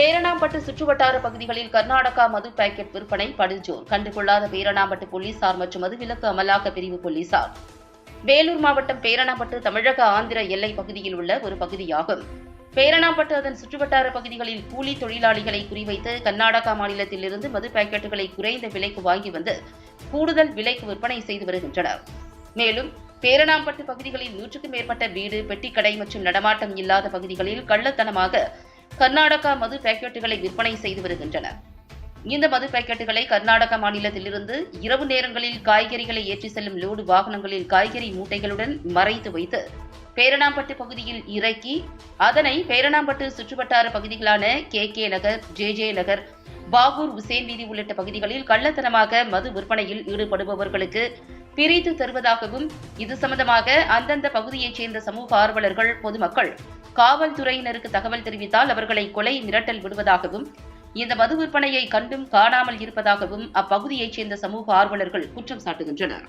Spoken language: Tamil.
பேரணாம்பட்டு சுற்றுவட்டார பகுதிகளில் கர்நாடகா மது பாக்கெட் விற்பனை படுஜோர். கண்டுகொள்ளாத பேரணாம்பட்டு போலீசார் மற்றும் மதுவிலக்கு அமலாக்க பிரிவு போலீசார். வேலூர் மாவட்டம் பேரணாம்பட்டு தமிழக ஆந்திர எல்லை பகுதியில் உள்ள ஒரு பகுதியாகும். பேரணாம்பட்டு அதன் சுற்றுவட்டார பகுதிகளில் கூலி தொழிலாளிகளை குறிவைத்து கர்நாடகா மாநிலத்திலிருந்து மது பாக்கெட்டுகளை குறைந்த விலைக்கு வாங்கி வந்து கூடுதல் விலைக்கு விற்பனை செய்து வருகின்றனர். மேலும் பேரணாம்பட்டு பகுதிகளில் நூற்றுக்கும் மேற்பட்ட வீடு பெட்டிக்கடை மற்றும் நடமாட்டம் இல்லாத பகுதிகளில் கள்ளத்தனமாக கர்நாடகா மது பாக்கெட்டுகளை விற்பனை செய்து வருகின்றனர். இந்த மது பாக்கெட்டுகளை கர்நாடக மாநிலத்திலிருந்து இரவு நேரங்களில் காய்கறிகளை ஏற்றி செல்லும் லோடு வாகனங்களில் காய்கறி மூட்டைகளுடன் மறைத்து வைத்து பேரணாம்பட்டு பகுதியில் இறக்கி அதனை பேரணாம்பட்டு சுற்றுவட்டார பகுதிகளான K K Nagar J J Nagar Bagur Hussain வீதி உள்ளிட்ட பகுதிகளில் கள்ளத்தனமாக மது விற்பனையில் ஈடுபடுபவர்களுக்கு பிரித்து தருவதாகவும் இது சம்பந்தமாக அந்தந்த பகுதியைச் சேர்ந்த சமூக ஆர்வலர்கள் பொதுமக்கள் காவல்துறையினருக்கு தகவல் தெரிவித்தால் அவர்களை கொலை மிரட்டல் விடுவதாகவும் இந்த மது விற்பனையை கண்டும் காணாமல் இருப்பதாகவும் அப்பகுதியைச் சேர்ந்த சமூக ஆர்வலர்கள் குற்றம் சாட்டுகின்றனர்.